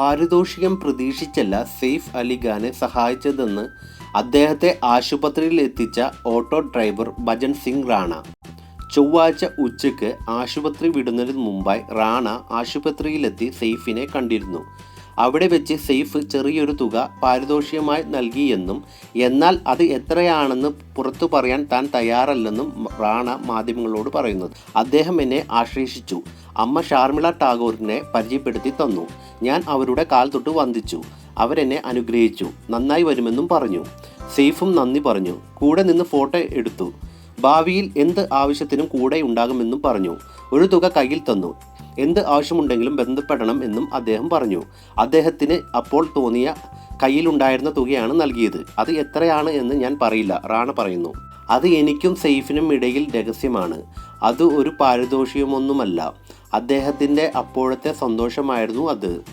പാരിതോഷികം പ്രതീക്ഷിച്ചല്ല സെയ്ഫ് അലിഖാനെ സഹായിച്ചതെന്ന് അദ്ദേഹത്തെ ആശുപത്രിയിൽ എത്തിച്ച ഓട്ടോ ഡ്രൈവർ ഭജൻ സിംഗ് റാണ. ചൊവ്വാഴ്ച ഉച്ചയ്ക്ക് ആശുപത്രി വിടുന്നതിന് മുമ്പായി റാണ ആശുപത്രിയിലെത്തി സെയ്ഫിനെ കണ്ടിരുന്നു. അവിടെ വെച്ച് സെയ്ഫ് ചെറിയൊരു തുക പാരിതോഷികമായി നൽകിയെന്നും എന്നാൽ അത് എത്രയാണെന്ന് പുറത്തു പറയാൻ താൻ തയ്യാറല്ലെന്നും റാണ മാധ്യമങ്ങളോട് പറയുന്നത്. അദ്ദേഹം എന്നെ ആശ്ലേഷിച്ചു അമ്മ ഷാർമിള ടാഗോറിനെ പരിചയപ്പെടുത്തി തന്നു. ഞാൻ അവരുടെ കാൽ തൊട്ട് വന്ദിച്ചു. അവരെന്നെ അനുഗ്രഹിച്ചു. നന്നായി വരുമെന്നും പറഞ്ഞു. സെയ്ഫും നന്ദി പറഞ്ഞു. കൂടെ നിന്ന് ഫോട്ടോ എടുത്തു. ഭാവിയിൽ എന്ത് ആവശ്യത്തിനും കൂടെ ഉണ്ടാകുമെന്നും പറഞ്ഞു. ഒരു തുക കയ്യിൽ തന്നു. എന്ത് ആവശ്യമുണ്ടെങ്കിലും ബന്ധപ്പെടണം എന്നും അദ്ദേഹം പറഞ്ഞു. അദ്ദേഹത്തിന് അപ്പോൾ തോന്നിയ കയ്യിലുണ്ടായിരുന്ന തുകയാണ് നൽകിയത്. അത് എത്രയാണ് എന്ന് ഞാൻ പറയില്ല റാണ പറയുന്നു. അത് എനിക്കും സെയ്ഫിനും ഇടയിൽ രഹസ്യമാണ്. അത് ഒരു പാരിതോഷികമൊന്നുമല്ല. അദ്ദേഹത്തിന്റെ അപ്പോഴത്തെ സന്തോഷമായിരുന്നു അത്.